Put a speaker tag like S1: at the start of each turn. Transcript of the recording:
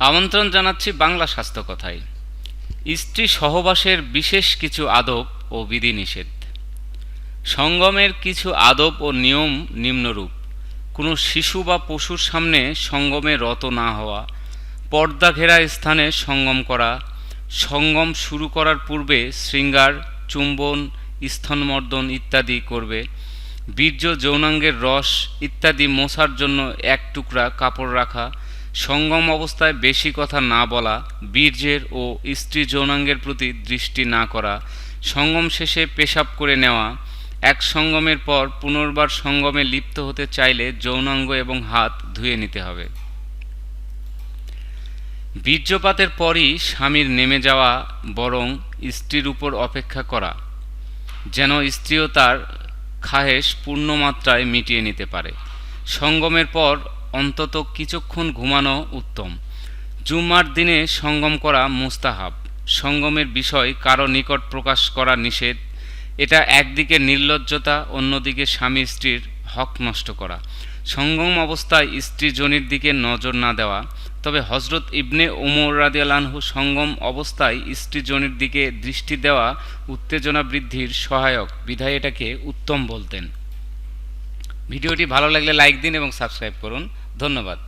S1: আমন্ত্রণ জানাচ্ছি বাংলা স্বাস্থ্য কথায়। স্ত্রী সহবাসের বিশেষ কিছু আদব ও বিধিনিষেধ। সঙ্গমের কিছু আদব ও নিয়ম নিম্নরূপ। কোনো শিশু বা পশুর সামনে সঙ্গমে রত না হওয়া। পর্দা ঘেরা স্থানে সঙ্গম করা। সঙ্গম শুরু করার পূর্বে শৃঙ্গার, চুম্বন স্তনমর্দন ইত্যাদি করবে। বীর্য যৌনাঙ্গের রস ইত্যাদি মোছার জন্য এক টুকরা কাপড় রাখা। সঙ্গম অবস্থায় বেশি কথা না বলা, বীর্যের ও স্ত্রী যৌনাঙ্গের প্রতি দৃষ্টি না করা, সঙ্গম শেষে পেশাব করে নেওয়া, এক সঙ্গমের পর পুনর্বার সঙ্গমে লিপ্ত হতে চাইলে যৌনাঙ্গ এবং হাত ধুয়ে নিতে হবে। বীর্যপাতের পরই স্বামীর নেমে যাওয়া বরং স্ত্রীর উপর অপেক্ষা করা, যেন স্ত্রীও তার খাহেশ পূর্ণমাত্রায় মিটিয়ে নিতে পারে। সঙ্গমের পর অন্তত কিছুক্ষণ ঘুমানো উত্তম। জুম্মার দিনে সঙ্গম করা মুস্তাহাব। সঙ্গমের বিষয় কারও নিকট প্রকাশ করা নিষেধ। এটা একদিকে নির্লজ্জতা, অন্যদিকে স্বামী স্ত্রীর হক নষ্ট করা। সঙ্গম অবস্থায় স্ত্রী জনির দিকে নজর না দেওয়া। তবে হজরত ইবনে ওমর রাদিয়ালানহু সঙ্গম অবস্থায় স্ত্রী জনির দিকে দৃষ্টি দেওয়া উত্তেজনা বৃদ্ধির সহায়ক। বিধায় এটাকে উত্তম বলতেন। ভিডিওটি ভালো লাগলে লাইক দিন এবং সাবস্ক্রাইব করুন। ধন্যবাদ।